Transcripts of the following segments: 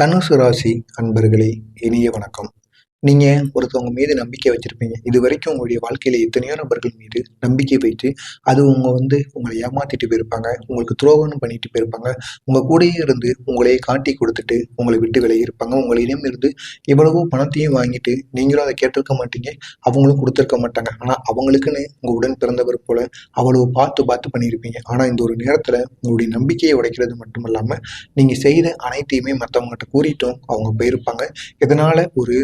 தனுசு ராசி அன்பர்களே இனிய வணக்கம். நீங்க ஒருத்தவங்க மீது நம்பிக்கை வச்சிருப்பீங்க. இது வரைக்கும் உங்களுடைய வாழ்க்கையில எத்தனையோ நபர்கள் மீது நம்பிக்கை வைத்து அது உங்க வந்து உங்களை ஏமாத்திட்டு போயிருப்பாங்க. உங்களுக்கு துரோகம்னு பண்ணிட்டு போயிருப்பாங்க. உங்க கூடயே இருந்து உங்களையே காட்டி கொடுத்துட்டு உங்களை விட்டு விலகி இருப்பாங்க உங்களிடம் இருந்து எவ்வளவோ பணத்தையும் வாங்கிட்டு நீங்களும் அதை கேட்டிருக்க மாட்டீங்க. அவங்களும் கொடுத்துருக்க மாட்டாங்க. ஆனா அவங்களுக்குன்னு உங்க உடன் பிறந்தவர் போல அவ்வளவு பார்த்து பார்த்து பண்ணியிருப்பீங்க. ஆனா இந்த ஒரு நேரத்துல உங்களுடைய நம்பிக்கையை உடைக்கிறது மட்டும் இல்லாமல் நீங்க செய்த அனைத்தையுமே மற்றவங்ககிட்ட கூறிட்டும் அவங்க போயிருப்பாங்க. இதனால ஒரு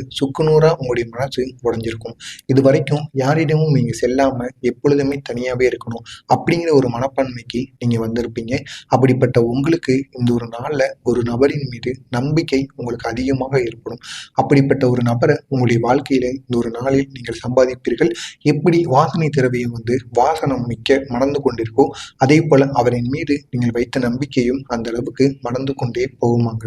சுக்குநூறா உங்களுடைய மனசு உடைஞ்சிருக்கும். இது வரைக்கும் யாரிடமும் நீங்க செல்லாம எப்பொழுதுமே தனியாவே இருக்கணும் அப்படிங்கிற ஒரு மனப்பான்மைக்கு நீங்க வந்திருப்பீங்க. அப்படிப்பட்ட உங்களுக்கு இந்த ஒரு நாள்ல ஒரு நபரின் மீது நம்பிக்கை உங்களுக்கு அதிகமாக ஏற்படும். அப்படிப்பட்ட ஒரு நபரை உங்களுடைய வாழ்க்கையில இந்த ஒரு நாளில் நீங்கள் சம்பாதிப்பீர்கள். எப்படி வாசனை திரவியம் வந்து வாசனம் மிக்க மணந்து கொண்டிருக்கோ அதே போல அவரின் மீது நீங்கள் வைத்த நம்பிக்கையும் அந்த அளவுக்கு மணந்து கொண்டே போகுமாங்க.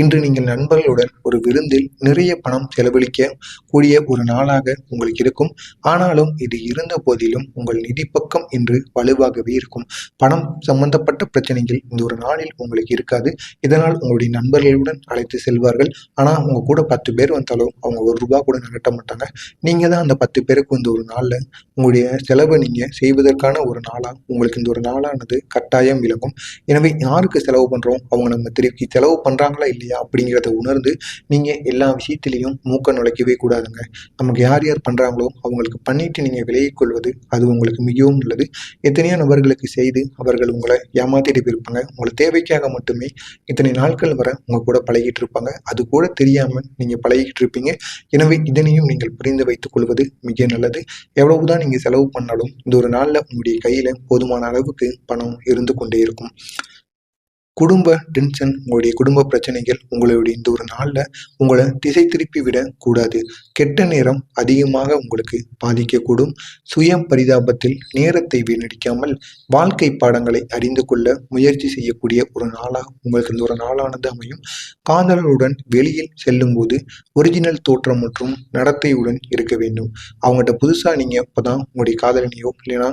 இன்று நீங்கள் நண்பர்களுடன் ஒரு விருந்தில் நிறைய பணம் செலவழிக்க கூடிய ஒரு நாளாக உங்களுக்கு இருக்கும். ஆனாலும் இது இருந்த போதிலும் உங்கள் நிதி பக்கம் இன்று வலுவாகவே இருக்கும். பணம் சம்பந்தப்பட்ட பிரச்சனைகள் இந்த ஒரு நாளில் உங்களுக்கு இருக்காது. இதனால் உங்களுடைய நண்பர்களுடன் அழைத்து செல்வார்கள். ஆனால் உங்க கூட பத்து பேர் வந்தாலும் அவங்க ஒரு ரூபா கூட நகட்ட மாட்டாங்க. நீங்க தான் அந்த பத்து பேருக்கு இந்த ஒரு நாளில் உங்களுடைய செலவை நீங்க செய்வதற்கான ஒரு நாளாக உங்களுக்கு இந்த ஒரு நாளானது கட்டாயம் விளங்கும். எனவே யாருக்கு செலவு பண்றோம்? அவங்க நம்ம திருப்பி செலவு பண்றாங்களா இல்லையா? அப்படிங்கிறத உணர்ந்து நீங்க எல்லா விஷயத்திலையும் மூக்க நுழைக்கவே கூடாதுங்க. நமக்கு யார் யார் பண்றாங்களோ அவங்களுக்கு பண்ணிட்டு நீங்க விலகிக் கொள்வது அது உங்களுக்கு மிகவும் நல்லது. எத்தனையோ நபர்களுக்கு செய்து அவர்கள் உங்களை ஏமாத்திட்டு போயிருப்பாங்க. உங்களை தேவைக்காக மட்டுமே இத்தனை நாட்கள் வரை உங்க கூட பழகிட்டு இருப்பாங்க. அது கூட தெரியாம நீங்க பழகிட்டு இருப்பீங்க. எனவே இதனையும் நீங்கள் புரிந்து வைத்துக் கொள்வது மிக நல்லது. எவ்வளவுதான் நீங்க செலவு பண்ணாலும் இந்த ஒரு நாள்ல உங்களுடைய கையில போதுமான அளவுக்கு பணம் இருந்து கொண்டே இருக்கும். குடும்ப டென்ஷன் உங்களுடைய குடும்ப பிரச்சனைகள் உங்களுடைய இந்த ஒரு நாளில் உங்களை திசை திருப்பி விட கூடாது கெட்ட நேரம் அதிகமாக உங்களுக்கு பாதிக்கக்கூடும். சுய பரிதாபத்தில் நேரத்தை வீணடிக்காமல் வாழ்க்கை பாடங்களை அறிந்து கொள்ள முயற்சி செய்யக்கூடிய ஒரு நாளாக உங்களுக்கு இந்த ஒரு நாளானது அமையும். காதலருடன் வெளியில் செல்லும்போது ஒரிஜினல் தோற்றம் மற்றும் நடத்தையுடன் இருக்க வேண்டும். அவங்ககிட்ட புதுசாக நீங்கள் இப்போ தான் உங்களுடைய காதலனையோ இல்லைன்னா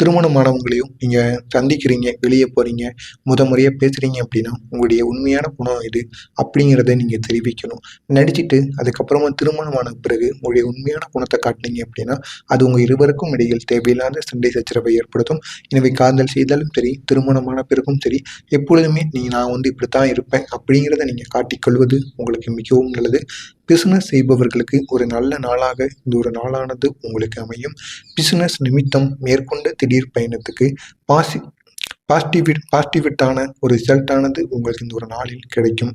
திருமணமானவங்களையும் நீங்கள் சந்திக்கிறீங்க வெளியே போகிறீங்க முத முறையாக பேசுகிறீங்க அப்படின்னா உங்களுடைய உண்மையான குணம் இது அப்படிங்கிறத நீங்கள் தெரிவிக்கணும். நடிச்சிட்டு அதுக்கப்புறமா திருமணமான பிறகு உங்களுடைய உண்மையான குணத்தை காட்டினீங்க அப்படின்னா அது உங்கள் இருவருக்கும் இடையில் தேவையில்லாத சண்டை சச்சரவை ஏற்படுத்தும். எனவே காதல் செய்தாலும் சரி திருமணமான பிறகும் சரி எப்பொழுதுமே நீ நான் வந்து இப்படி தான் இருப்பேன் அப்படிங்கிறத நீங்கள் காட்டிக்கொள்வது உங்களுக்கு மிகவும் நல்லது. பிசினஸ் செய்பவர்களுக்கு ஒரு நல்ல நாளாக இந்த ஒரு நாளானது உங்களுக்கு அமையும். பிசினஸ் நிமித்தம் மேற்கொண்ட திடீர் பயணத்துக்கு பாசி பாசிட்டிவிட் பாசிட்டிவிட்டான ஒரு ரிசல்ட்டானது உங்களுக்கு இந்த ஒரு நாளில் கிடைக்கும்.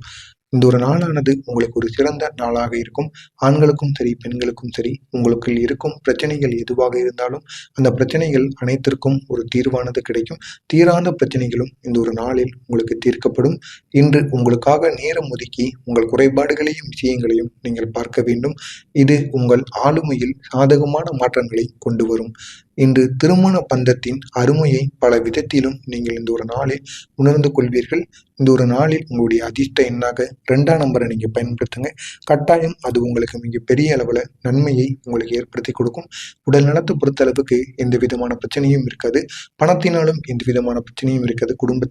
இந்த ஒரு நாளானது உங்களுக்கு ஒரு சிறந்த நாளாக இருக்கும். ஆண்களுக்கும் சரி பெண்களுக்கும் சரி உங்களுக்குள் இருக்கும் பிரச்சனைகள் எதுவாக இருந்தாலும் அந்த பிரச்சனைகள் அனைத்திற்கும் ஒரு தீர்வானது கிடைக்கும். தீராத பிரச்சனைகளும் இந்த ஒரு நாளில் உங்களுக்கு தீர்க்கப்படும். இன்று உங்களுக்காக நேரம் ஒதுக்கி உங்கள் குறைபாடுகளையும் விஷயங்களையும் நீங்கள் பார்க்க வேண்டும். இது உங்கள் ஆளுமையில் சாதகமான மாற்றங்களை கொண்டு வரும். இன்று திருமண பந்தத்தின் அருமையை பல விதத்திலும் நீங்கள் இந்த ஒரு நாளில் உணர்ந்து கொள்வீர்கள். இந்த ஒரு நாளில் உங்களுடைய அதிர்ஷ்ட எண்ணாக ரெண்டாம் நம்பரை நீங்கள் பயன்படுத்துங்க. கட்டாயம் அது உங்களுக்கு மிக பெரிய அளவில் நன்மையை உங்களுக்கு ஏற்படுத்தி கொடுக்கும். உடல் நலத்தை பொறுத்த அளவுக்கு எந்த விதமான பிரச்சனையும் இருக்காது. பணத்தினாலும் எந்த விதமான பிரச்சனையும் இருக்காது. குடும்ப